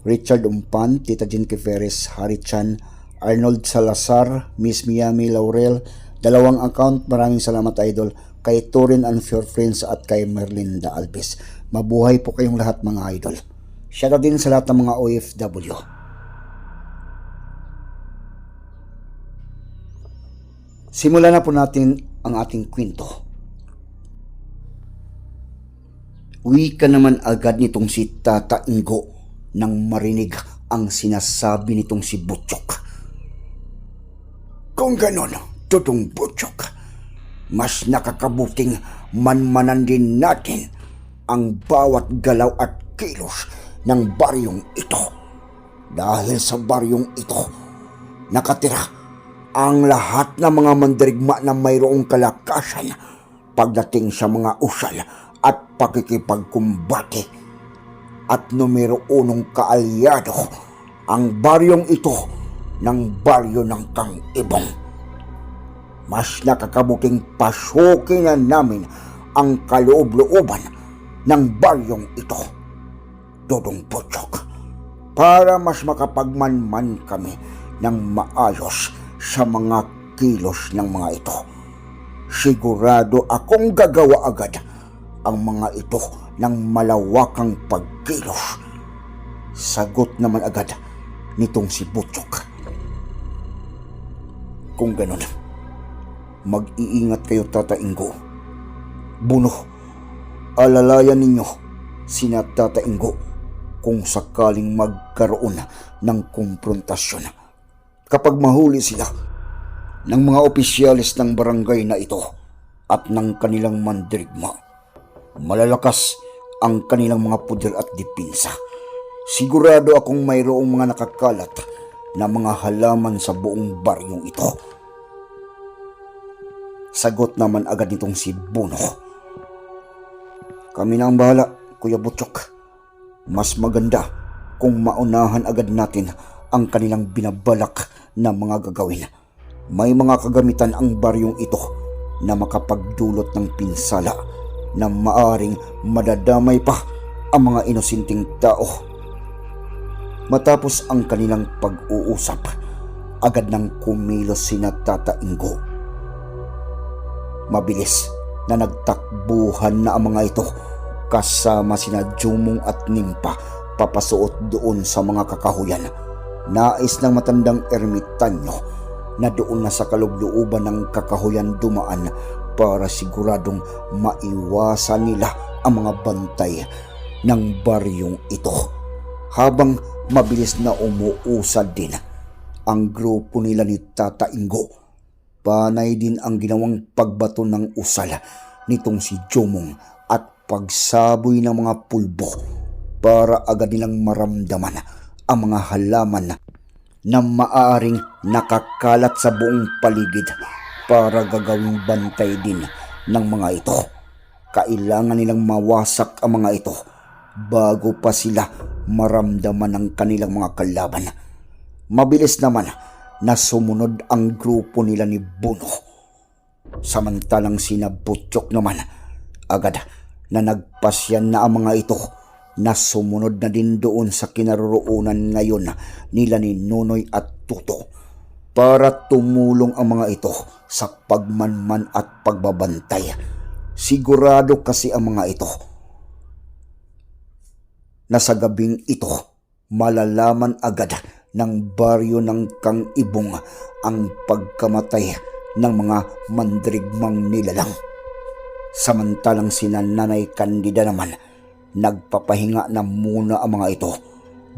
Richard Umpan, Tita Jean Kiferes, Harry Chan, Arnold Salazar, Miss Miami Laurel, dalawang account, maraming salamat idol, kay Torin and Your Friends at kay Merlinda Alves. Mabuhay po kayong lahat mga idol. Shoutout din sa lahat ng mga OFW. Simulan na po natin ang ating kwento. Uwi ka naman agad nitong si Tata Ingo nang marinig ang sinasabi nitong si Butchok. Kung ganon, tutong Butchok, mas nakakabuting manmanan din natin ang bawat galaw at kilos ng baryong ito. Dahil sa baryong ito, nakatira ang lahat ng mga mandirigma na mayroong kalakasan pagdating sa mga usal at pakikipagkumbate at numero unong kaalyado ang baryong ito ng baryo ng Kang Ibong. Mas nakakabuking pasukin na namin ang kaloob-looban ng baryong ito. Dodong Putsok, para mas makapagmanman kami ng maayos sa mga kilos ng mga ito. Sigurado akong gagawa agad ang mga ito ng malawakang pagkilos. Sagot naman agad nitong si Butchok. Kung ganun, mag-iingat kayo Tata Ingo. Buno, alalayan ninyo sina Tata Ingo kung sakaling magkaroon ng komprontasyon. Kapag mahuli sila ng mga opisyalis ng barangay na ito at ng kanilang mandirigma, malalakas ang kanilang mga puder at dipinsa. Sigurado akong mayroong mga nakakalat na mga halaman sa buong baryong ito. Sagot naman agad nitong si Buno. Kami na ang bahala, Kuya Butchok. Mas maganda kung maunahan agad natin ang kanilang binabalak na mga gagawin. May mga kagamitan ang baryong ito na makapagdulot ng pinsala na maaring madadamay pa ang mga inosinting tao. Matapos ang kanilang pag-uusap, agad nang kumilos sina Tata. Mabilis na nagtakbuhan na ang mga ito kasama sina Jumong at Nimpa papasuot doon sa mga kakahuyan. Nais ng matandang ermitanyo na doon na sa kalubluuban ng kakahuyan dumaan para siguradong maiwasan nila ang mga bantay ng baryong ito. Habang mabilis na umuusad din ang grupo nila ni Tata Ingo. Panay din ang ginawang pagbato ng usal nitong si Jomong at pagsaboy ng mga pulbo para agad nilang maramdaman ang mga halaman na maaaring nakakalat sa buong paligid para gagawing bantay din ng mga ito. Kailangan nilang mawasak ang mga ito bago pa sila maramdaman ng kanilang mga kalaban. Mabilis naman na sumunod ang grupo nila ni Buno. Samantalang sina Butchok naman, agad na nagpasyan na ang mga ito na sumunod na din doon sa kinaroroonan ngayon nila ni Nonoy at Tuto para tumulong ang mga ito sa pagmanman at pagbabantay. Sigurado kasi ang mga ito na sa gabing ito malalaman agad ng baryo ng Kang Ibong ang pagkamatay ng mga mandrigmang nilalang. Samantalang sina Nanay Candida naman, nagpapahinga na muna ang mga ito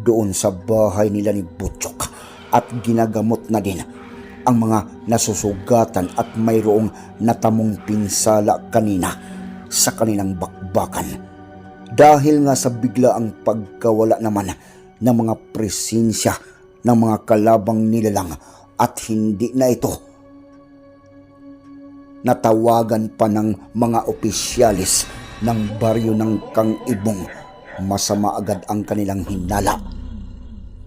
doon sa bahay nila ni Butchok at ginagamot na din ang mga nasusugatan at mayroong natamong pinsala kanina sa kanilang bakbakan. Dahil nga sa bigla ang pagkawala naman ng mga presensya ng mga kalabang nilalang at hindi na ito natawagan pa ng mga opisyalis ng baryo ng Kang Ibong. Masama agad ang kanilang hinala.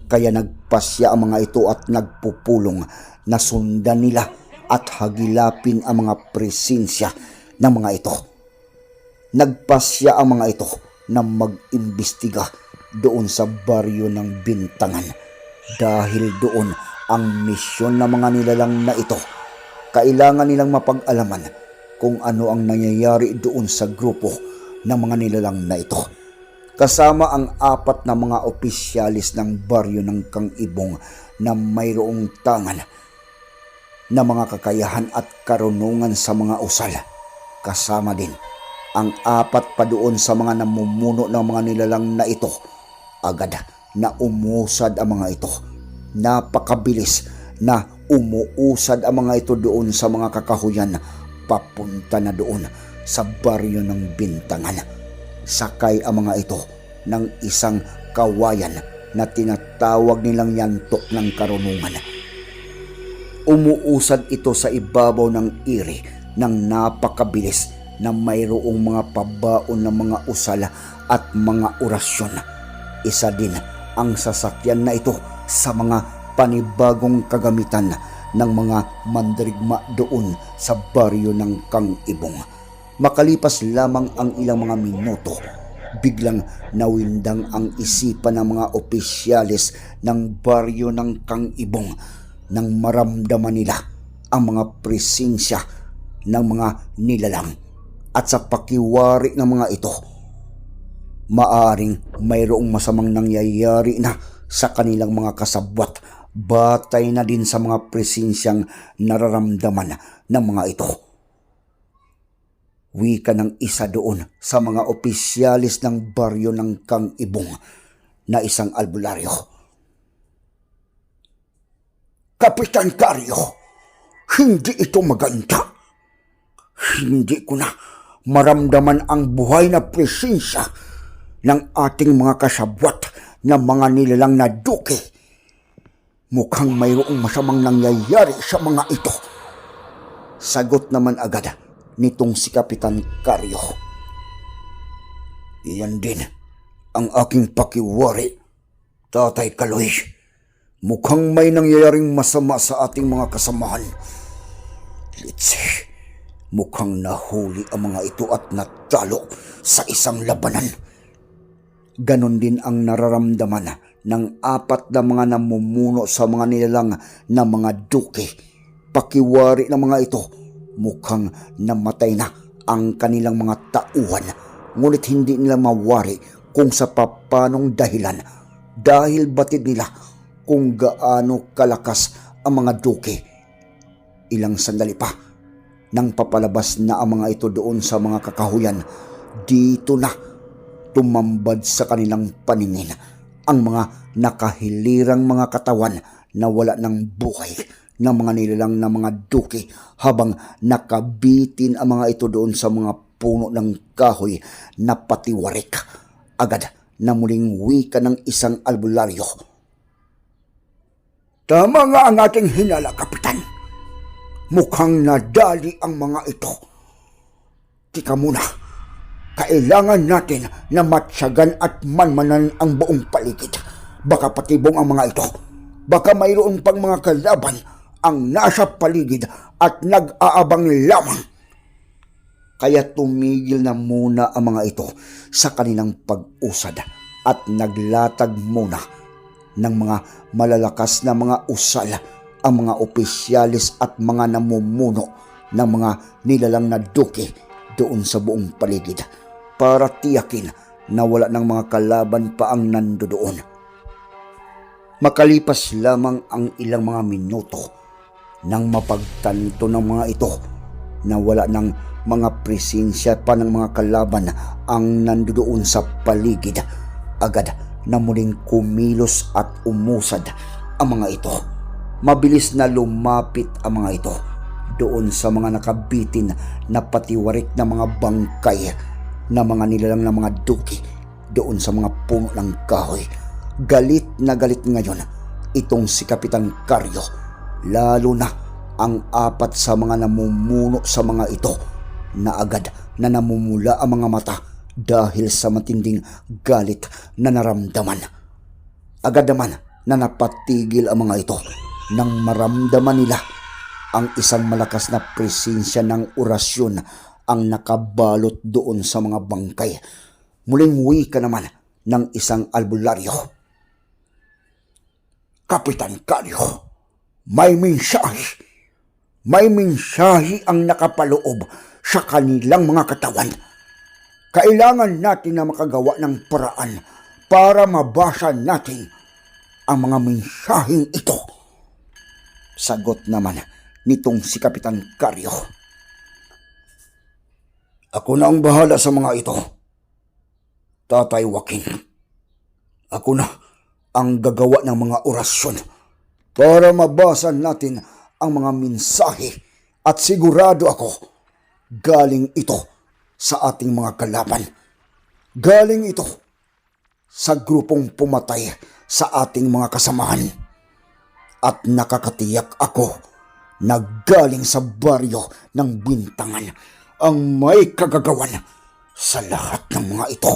Kaya nagpasya ang mga ito at nagpupulong na sundan nila at hagilapin ang mga presensya ng mga ito. Nagpasya ang mga ito na mag-imbestiga doon sa baryo ng Bintangan dahil doon ang misyon ng mga nilalang na ito kailangan nilang mapag-alaman kung ano ang nangyayari doon sa grupo ng mga nilalang na ito. Kasama ang apat na mga opisyalis ng baryo ng Kang Ibong na mayroong tangan na mga kakayahan at karunungan sa mga usal. Kasama din ang apat pa doon sa mga namumuno ng mga nilalang na ito. Agad na umusad ang mga ito. Napakabilis na umuusad ang mga ito doon sa mga kakahuyan papunta na doon sa baryo ng Bintangan. Sakay ang mga ito ng isang kawayan na tinatawag nilang yantok ng karunungan. Umuusad ito sa ibabaw ng iri ng napakabilis na mayroong mga pabaon ng mga usala at mga orasyon. Isa din ang sasakyan na ito sa mga panibagong kagamitan ng mga mandirigma doon sa baryo ng Kang Ibong. Makalipas lamang ang ilang mga minuto, biglang nawindang ang isipan ng mga opisyalis ng baryo ng Kang Ibong nang maramdaman nila ang mga presensya ng mga nilalang at sa pakiwari ng mga ito maaring mayroong masamang nangyayari na sa kanilang mga kasabwat batay na din sa mga presensyang nararamdaman ng mga ito. Wika ng isa doon sa mga opisyalis ng baryo ng Kang Ibong na isang albularyo. Kapitan Karyo, hindi ito maganda. Hindi ko na maramdaman ang buhay na presensya ng ating mga kasabwat na mga nilalang na duke. Mukhang mayroong masamang nangyayari sa mga ito. Sagot naman agad nitong si Kapitan Karyo. Iyan din ang aking pakiwari, Tatay Kaloy. Mukhang may nangyayaring masama sa ating mga kasamahan. Litsi, mukhang nahuli ang mga ito at natalo sa isang labanan. Ganon din ang nararamdaman ng apat na mga namumuno sa mga nilalang na mga duke. Pakiwari ng mga ito, mukhang namatay na ang kanilang mga tauhan. Ngunit hindi nila mawari kung sa papanong dahilan dahil batid nila kung gaano kalakas ang mga duke. Ilang sandali pa nang papalabas na ang mga ito doon sa mga kakahuyan, dito na tumambad sa kanilang paningin ang mga nakahilirang mga katawan na wala ng buhay ng mga nilalang na mga duki habang nakabitin ang mga ito doon sa mga puno ng kahoy na patiwarik. Agad na muling wika ng isang albularyo. Tama nga ang ating hinala, Kapitan. Mukhang nadali ang mga ito. Tika muna, kailangan natin na matyagan at manmanan ang buong paligid. Baka patibong ang mga ito. Baka mayroon pang mga kalaban ang nasa paligid at nag-aabang lamang. Kaya tumigil na muna ang mga ito sa kanilang pag-usad at naglatag muna ng mga malalakas na mga usal ang mga opisyalis at mga namumuno ng mga nilalang na duke doon sa buong paligid para tiyakin na wala ng mga kalaban pa ang nando doon. Makalipas lamang ang ilang mga minuto nang mapagtanto ng mga ito na wala ng mga presensya pa ng mga kalaban ang nandoon sa paligid. Agad na muling kumilos at umusad ang mga ito. Mabilis na lumapit ang mga ito doon sa mga nakabitin na patiwarik na mga bangkay na mga nilalang na mga duki doon sa mga puno ng kahoy galit na galit ngayon itong si Kapitan Karyo. Lalo na ang apat sa mga namumuno sa mga ito na agad na namumula ang mga mata dahil sa matinding galit na naramdaman. Agad naman na napatigil ang mga ito nang maramdaman nila ang isang malakas na presensya ng orasyon ang nakabalot doon sa mga bangkay. Muling wika naman ng isang albularyo. Kapitan Karyo, may mensahe. May mensahe ang nakapaloob sa kanilang mga katawan. Kailangan natin na makagawa ng paraan para mabasa natin ang mga mensaheng ito. Sagot naman nitong si Kapitan Karyo. Ako na ang bahala sa mga ito. Tatay Joaquin. Ako na ang gagawa ng mga orasyon para mabasa natin ang mga mensahe at sigurado ako galing ito sa ating mga kalaban. Galing ito sa grupong pumatay sa ating mga kasamahan. At nakakatiyak ako na galing sa baryo ng bintangan ang may kagagawan sa lahat ng mga ito.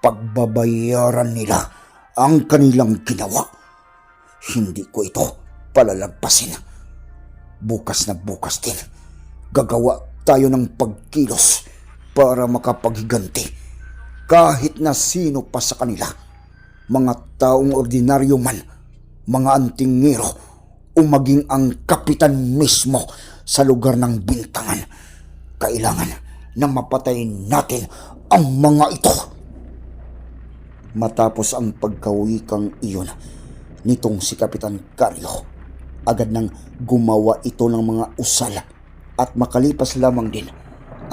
Pagbabayaran nila ang kanilang ginawa. Hindi ko ito palalagpasin. Bukas na bukas din, gagawa tayo ng pagkilos para makapaghiganti kahit na sino pa sa kanila. Mga taong ordinaryo man, mga antingero, o maging ang kapitan mismo sa lugar ng bintangan. Kailangan na mapatay natin ang mga ito. Matapos ang pagkawikang iyon nitong si Kapitan Karyo, agad nang gumawa ito ng mga usal at makalipas lamang din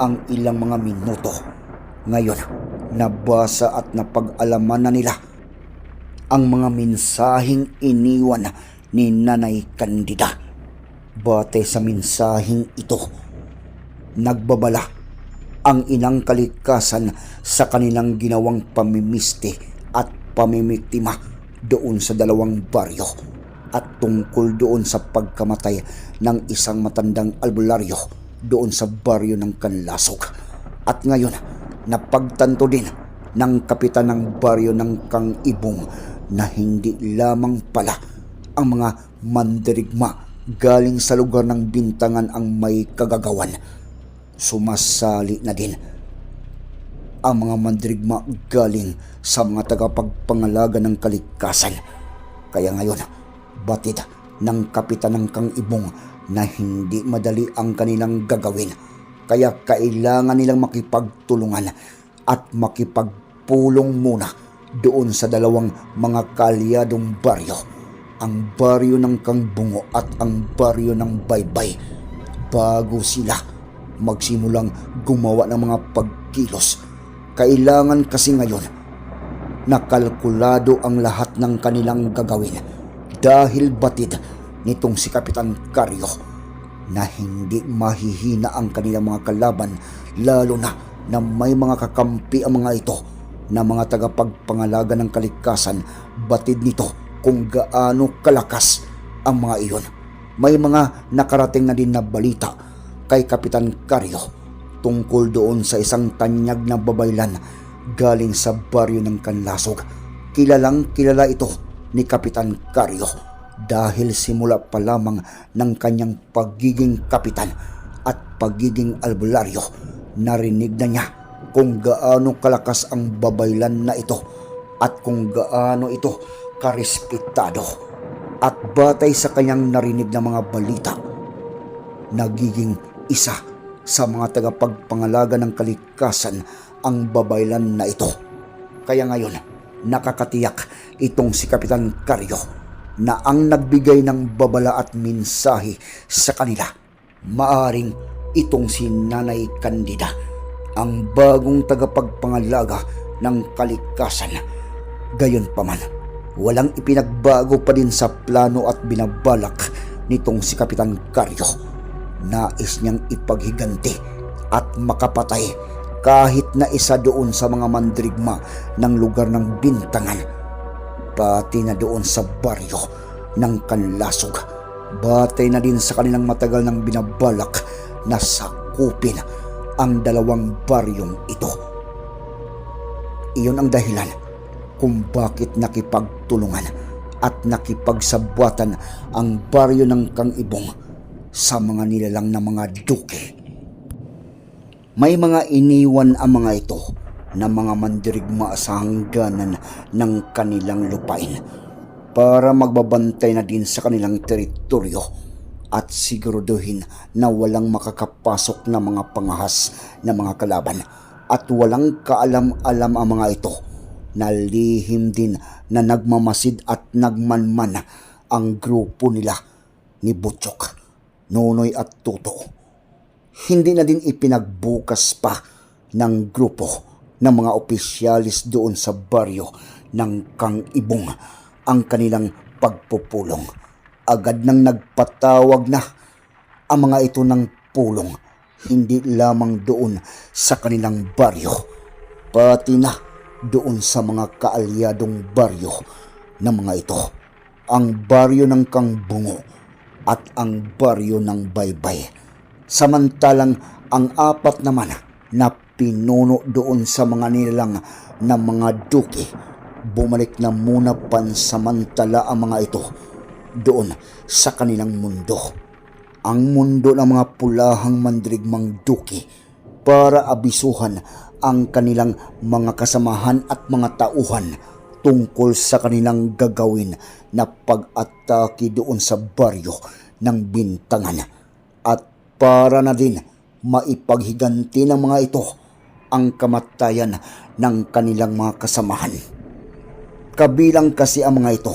ang ilang mga minuto. Ngayon, nabasa at napag-alaman na nila ang mga mensaheng iniwan ni Nanay Candida. Bate sa mensaheng ito, nagbabala ang inang kalikasan sa kanilang ginawang pamimisti at pamimiktima doon sa dalawang baryo at tungkol doon sa pagkamatay ng isang matandang albularyo doon sa baryo ng Kanlasog. At ngayon, napagtanto din ng kapitan ng baryo ng Kang Ibong na hindi lamang pala ang mga mandirigma galing sa lugar ng bintangan ang may kagagawan. Sumasali na din ang mga mandirigma galing sa mga tagapagpangalaga ng kalikasan. Kaya ngayon, batid ng kapitan ng Kang Ibong na hindi madali ang kanilang gagawin. Kaya kailangan nilang makipagtulungan at makipagpulong muna doon sa dalawang mga kalyadong baryo. Ang baryo ng Kang Bungo at ang baryo ng Baybay. Bago sila magsimulang gumawa ng mga pagkilos. Kailangan kasi ngayon nakalkulado ang lahat ng kanilang gagawin dahil batid nitong si Kapitan Karyo na hindi mahihina ang kanilang mga kalaban lalo na na may mga kakampi ang mga ito na mga tagapagpangalaga ng kalikasan batid nito kung gaano kalakas ang mga iyon. May mga nakarating na din na balita kay Kapitan Karyo tungkol doon sa isang tanyag na babaylan galing sa baryo ng Kanlasog. Kilalang kilala ito ni Kapitan Karyo dahil simula pa lamang ng kanyang pagiging kapitan at pagiging albularyo, narinig na niya kung gaano kalakas ang babaylan na ito at kung gaano ito karespetado. At batay sa kanyang narinig na mga balita, nagiging isa sa mga tagapagpangalaga ng kalikasan ang babaylan na ito. Kaya ngayon, nakakatiyak itong si Kapitan Karyo na ang nagbigay ng babala at mensahe sa kanila. Maaring itong si Nanay Candida, ang bagong tagapagpangalaga ng kalikasan. Gayon pa man, walang ipinagbago pa din sa plano at binabalak nitong si Kapitan Karyo. Nais niyang ipaghiganti at makapatay kahit na isa doon sa mga mandrigma ng lugar ng bintangan pati na doon sa baryo ng Kanlasog. Batay na din sa kanilang matagal ng binabalak na sakupin ang dalawang baryong ito. Iyon ang dahilan kung bakit nakipagtulungan at nakipagsabwatan ang baryo ng Kang Ibong sa mga nilalang na mga duke. May mga iniwan ang mga ito na mga mandirigma sa hangganan ng kanilang lupain para magbabantay na din sa kanilang teritoryo at siguraduhin na walang makakapasok na mga pangahas na mga kalaban at walang kaalam-alam ang mga ito na lihim din na nagmamasid at nagmanman ang grupo nila ni Butchok, Nonoy at Tuto hindi na din ipinagbukas pa ng grupo ng mga opisyalis doon sa baryo ng Kang Ibong ang kanilang pagpupulong. Agad nang nagpatawag na ang mga ito ng pulong, hindi lamang doon sa kanilang baryo, pati na doon sa mga kaalyadong baryo ng mga ito. Ang baryo ng Kang Bungo at ang baryo ng Baybay Samantalang ang apat naman na pinuno doon sa mga nilang na mga duki, bumalik na muna pansamantala ang mga ito doon sa kanilang mundo. Ang mundo ng mga pulahang mandirigmang duki para abisuhan ang kanilang mga kasamahan at mga tauhan tungkol sa kanilang gagawin na pag-atake doon sa baryo ng bintangan at para na din maipaghiganti ng mga ito ang kamatayan ng kanilang mga kasamahan. Kabilang kasi ang mga ito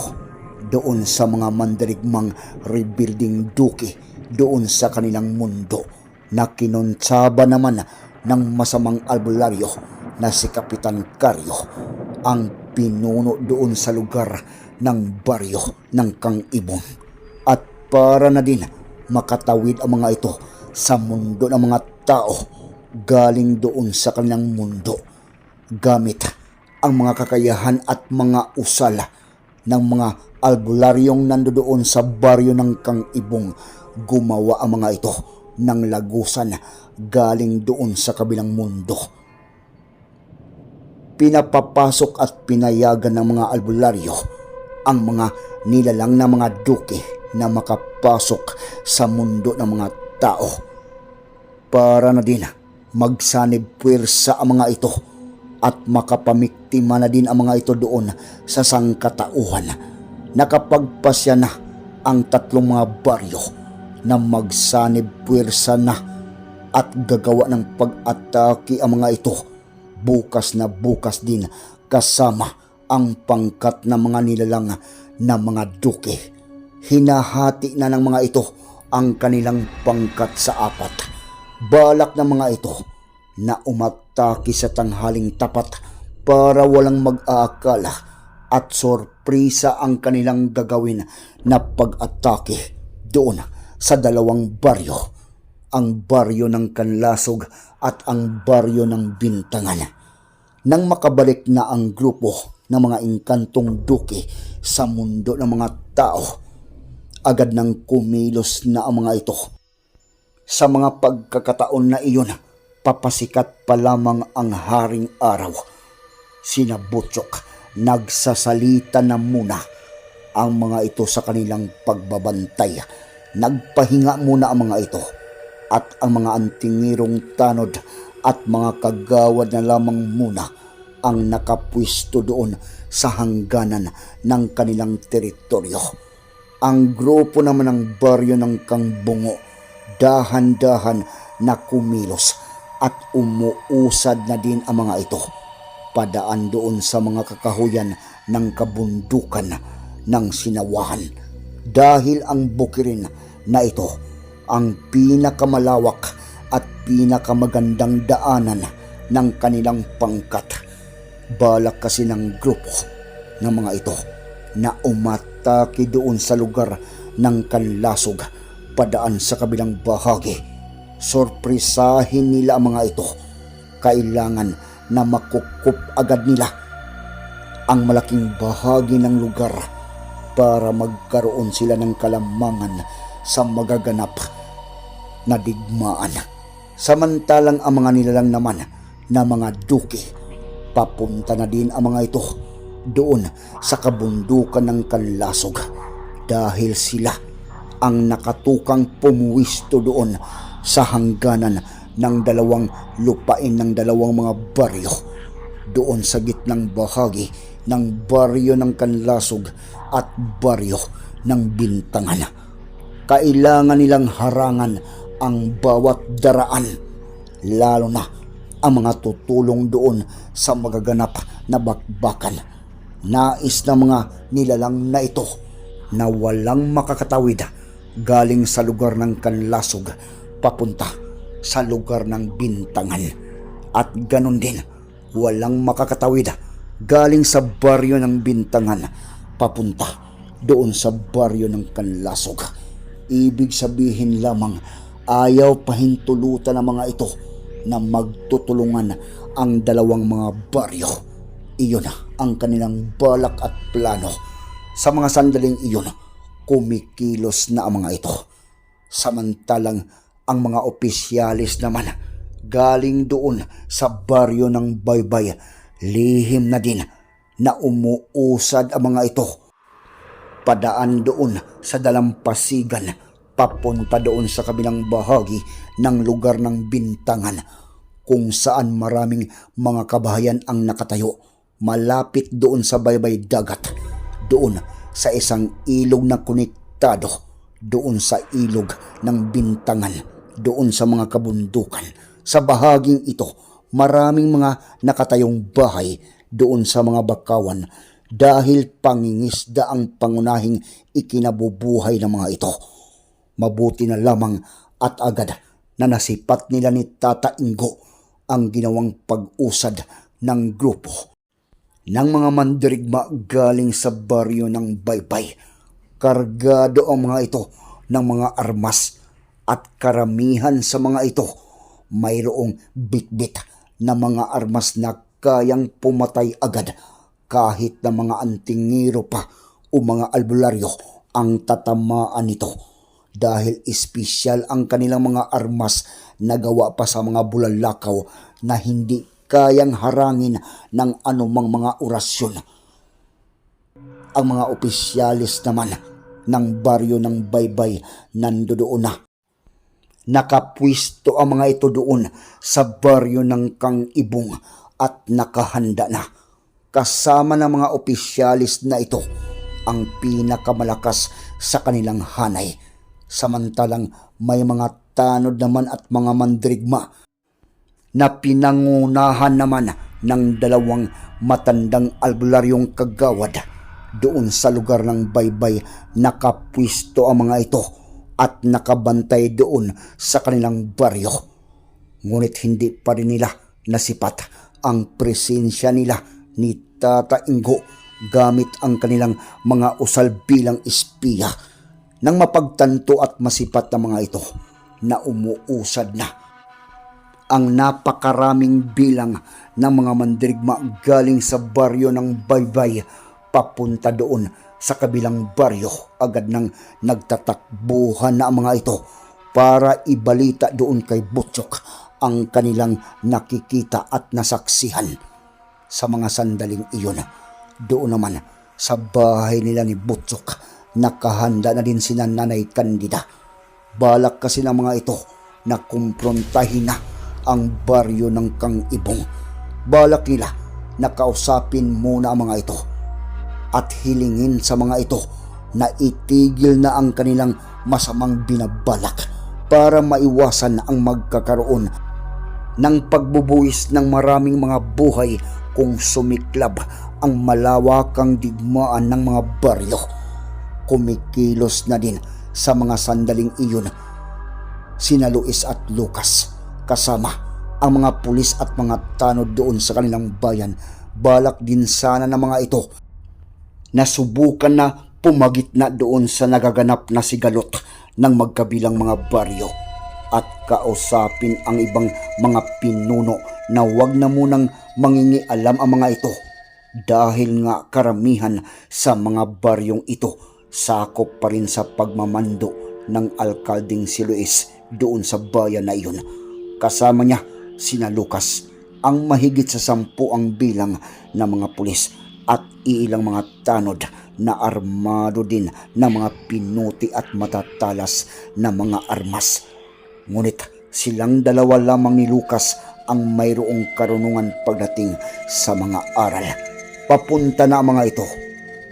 doon sa mga mandirigmang rebuilding duki doon sa kanilang mundo na kinonsaba naman ng masamang albularyo na si Kapitan Karyo ang pinuno doon sa lugar ng baryo ng Kang Ibon. At para na din makatawid ang mga ito sa mundo ng mga tao galing doon sa kanilang mundo gamit ang mga kakayahan at mga usala ng mga albularyong nandoon sa baryo ng Kang Ibong gumawa ang mga ito ng lagusan galing doon sa kabilang mundo. Pinapapasok at pinayagan ng mga albularyo ang mga nilalang na mga duke na makapasok sa mundo ng mga tao para na din magsanib puwersa ang mga ito at makapamiktima na din ang mga ito doon sa sangkatauhan. Nakapagpasya na ang tatlong mga baryo na magsanib puwersa na at gagawa ng pag-atake ang mga ito bukas na bukas din kasama ang pangkat ng mga nilalang na mga duke. Hinahati na ng mga ito ang kanilang pangkat sa apat. Balak ng mga ito na umatake sa tanghaling tapat para walang mag-aakala at sorpresa ang kanilang gagawin na pag-atake doon sa dalawang baryo. Ang baryo ng Kanlasog at ang baryo ng Bintangan. Nang makabalik na ang grupo ng mga inkantong duke sa mundo ng mga tao, agad nang kumilos na ang mga ito. Sa mga pagkakataon na iyon, papasikat pa lamang ang haring araw. Sina Butchok, nagsasalita na muna ang mga ito sa kanilang pagbabantay. Nagpahinga muna ang mga ito at ang mga antingirong tanod at mga kagawad na lamang muna ang nakapwisto doon sa hangganan ng kanilang teritoryo. Ang grupo naman ng baryo ng Kangbungo dahan-dahan na kumilos at umuusad na din ang mga ito padaan doon sa mga kakahuyan ng kabundukan ng sinawahan. Dahil ang bukirin na ito ang pinakamalawak at pinakamagandang daanan ng kanilang pangkat. Balak kasi ng grupo ng mga ito na umatake doon sa lugar ng kanlasog padaan sa kabilang bahagi. Sorpresahin nila ang mga ito. Kailangan na makukup agad nila ang malaking bahagi ng lugar para magkaroon sila ng kalamangan sa magaganap na digmaan. Samantalang ang mga nilalang naman na mga duki, papunta na din ang mga ito doon sa kabundukan ng kanlasog dahil sila ang nakatukang pumuwisto doon sa hangganan ng dalawang lupain ng dalawang mga baryo doon sa gitnang bahagi ng baryo ng Kanlasog at baryo ng Bintangan. Kailangan nilang harangan ang bawat daraan, lalo na ang mga tutulong doon sa magaganap na bakbakan. Nais na mga nilalang na ito na walang makakatawid galing sa lugar ng Kanlasog papunta sa lugar ng Bintangan. At ganon din, walang makakatawid galing sa baryo ng Bintangan papunta doon sa baryo ng Kanlasog. Ibig sabihin lamang ayaw pahintulutan ng mga ito na magtutulungan ang dalawang mga baryo. Iyon ang kanilang balak at plano. Sa mga sandaling iyon, kumikilos na ang mga ito. Samantalang ang mga opisyalis naman galing doon sa baryo ng Baybay, lihim na din na umuusad ang mga ito. Padaan doon sa dalampasigan, papunta doon sa kabilang bahagi ng lugar ng Bintangan kung saan maraming mga kabahayan ang nakatayo malapit doon sa baybay dagat doon sa isang ilog na konektado doon sa ilog ng Bintangan doon sa mga kabundukan sa bahaging ito maraming mga nakatayong bahay doon sa mga bakawan dahil pangingisda ang pangunahing ikinabubuhay ng mga ito. Mabuti na lamang at agad na nasipat nila ni Tata Ingo ang ginawang pag-usad ng grupo ng mga mandirigma galing sa baryo ng Baybay. Kargado ang mga ito ng mga armas at karamihan sa mga ito mayroong bitbit na mga armas na kayang pumatay agad kahit na mga antingiro pa o mga albularyo ang tatamaan nito dahil espesyal ang kanilang mga armas na gawa pa sa mga bulalakaw na hindi kayang harangin ng anumang mga orasyon. Ang mga opisyalis naman ng baryo ng Baybay nandoon na. Nakapwisto ang mga ito doon sa baryo ng Kang Ibong at nakahanda na. Kasama ng mga opisyalis na ito ang pinakamalakas sa kanilang hanay. Samantalang may mga tanod naman at mga mandrigma na pinangunahan naman ng dalawang matandang albularyong kagawad doon sa lugar ng baybay nakapwisto ang mga ito at nakabantay doon sa kanilang baryo. Ngunit hindi pa rin nila nasipat ang presensya nila ni Tata Ingo gamit ang kanilang mga usal bilang espiya nang mapagtanto at masipat na mga ito na umuusad na ang napakaraming bilang ng mga mandirigma galing sa baryo ng Baybay papunta doon sa kabilang baryo agad nang nagtatakbuhan na ang mga ito para ibalita doon kay Butchok ang kanilang nakikita at nasaksihan sa mga sandaling iyon. Doon naman sa bahay nila ni Butchok nakahanda na din si Nanay Candida. Balak kasi ng mga ito na kumprontahin na ang baryo ng Kang Ibong. Balak nila na kausapin muna ang mga ito at hilingin sa mga ito na itigil na ang kanilang masamang binabalak para maiwasan ang magkakaroon ng pagbubuwis ng maraming mga buhay kung sumiklab ang malawakang digmaan ng mga baryo. Kumikilos na din sa mga sandaling iyon sina Luis at Lucas kasama ang mga pulis at mga tanod doon sa kanilang bayan. Balak din sana ng mga ito na subukan na doon sa nagaganap na sigalot ng magkabilang mga baryo at kausapin ang ibang mga pinuno na wag na munang mangingialam ang mga ito dahil nga karamihan sa mga baryong ito sakop pa rin sa pagmamando ng alkalding si Luis doon sa bayan na iyon. Kasama niya sina Lucas ang mahigit sa sampu ang bilang ng mga pulis at ilang mga tanod na armado din ng mga pinuti at matatalas na mga armas. Ngunit silang dalawa lamang ni Lucas ang mayroong karunungan pagdating sa mga aral. Papunta na ang mga ito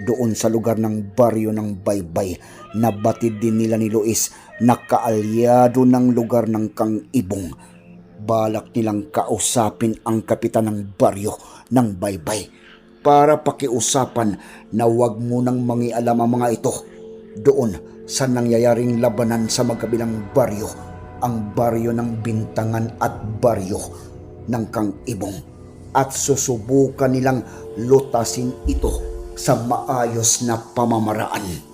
doon sa lugar ng baryo ng Baybay. Na batid din nila ni Luis na kaalyado ng lugar ng Kang Ibong. Balak nilang kausapin ang kapitan ng baryo ng Baybay para pakiusapan na wag munang mangialam ang mga ito. Doon sa nangyayaring labanan sa magkabilang baryo, ang baryo ng Bintangan at baryo ng Kang Ibong. At susubukan nilang lutasin ito sa maayos na pamamaraan.